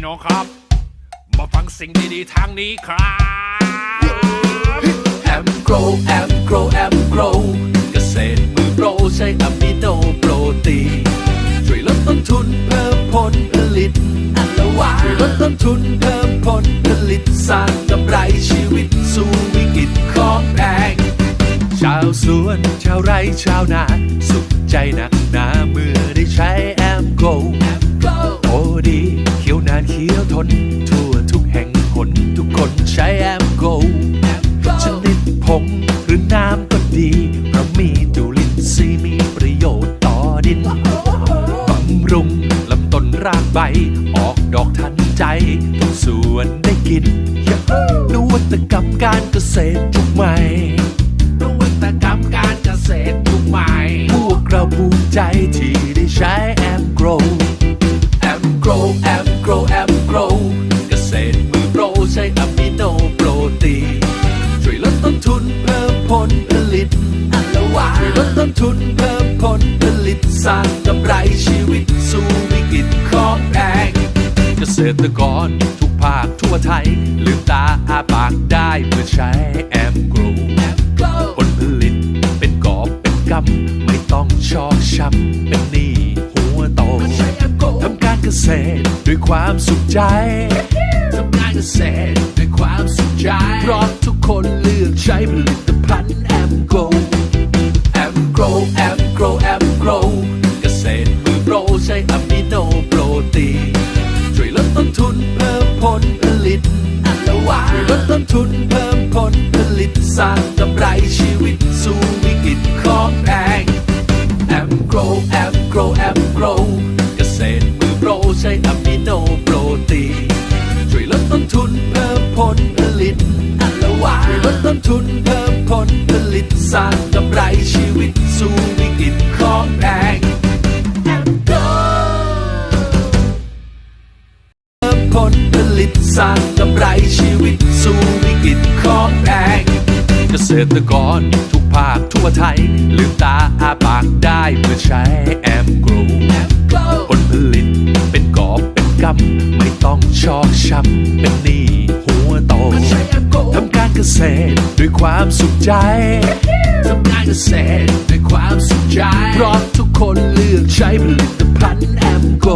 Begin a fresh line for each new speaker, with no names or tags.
พี่น้องครับ มาฟังสิ่งดีๆทางนี้ครับ
แอมโกรแอมโกรแอมโกรเกษตรมือโปรใช้อะมิโนโปรตีนช่วยลดต้นทุนเพิ่มผลผลิตอันละวาช่วยลดต้นทุนเพิ่มผลผลิตสร้างกำไรชีวิตสู่วิกฤตของแพงชาวสวนชาวไร่ชาวนาสุขใจนัก ขียวนานเขียวทน ทั่วทุกแห่งหนทุกคนใช้แอมโกรชนิดผงหรือน้ำก็ดี เพราะมีจุลินทรีย์มีประโยชน์ต่อดินบำรุงลำต้นรากใบ ออกดอกทันใจ ทุกส่วนได้กิน นวัตกรรมการเกษตรยุคใหม่ นวัตกรรมการเกษตรยุคใหม่ พวกเราภูมิใจที่ได้ใช้แอมโกร ทุนเพิ่มผลผลิตสร้างกำไรชีวิตสู่วิกฤตของแพงเกษตรกรทุกภาคทั่วไทยลืมตาอาปากได้เมื่อใช้แอมโกรผลผลิตเป็นกอบเป็นกำไม่ต้องชอกช้ำเป็นหนี้หัวโตทำการเกษตรด้วยความสุขใจทำการเกษตร อโปรใช้อะมิโนโปรตีนช่วยลดต้นทุนเพิ่มผลผลิตอันละวาช่วยลดต้นทุนเพิ่มผลผลิตสร้างกำไรชีวิตสู่วิกฤตของแพงแอมโกรแอมโกรแอมโกรเกษตรมือโปรใช้อะมิโนโปรตีนช่วยลดต้นทุนเพิ่มผลผลิตอันละวาช่วยลดต้นทุนเพิ่มผลผลิตสร้างกำไรชีวิตสู่วิ ผลผลิตสร้างกำไรชีวิตสู่วิกฤตของแพงเกษตรกรทุกภาคทั่วไทย ลืมตาอาปากได้เมื่อใช้แอมโกรผลผลิตเป็นกอบเป็นกำไม่ต้องชอกช้ำเป็นหนี้หัวโตทำการเกษตรด้วยความสุขใจทำการเกษตรด้วยความสุขใจเพราะทุกคนเลือกใช้ผลิตภัณฑ์แอมโกร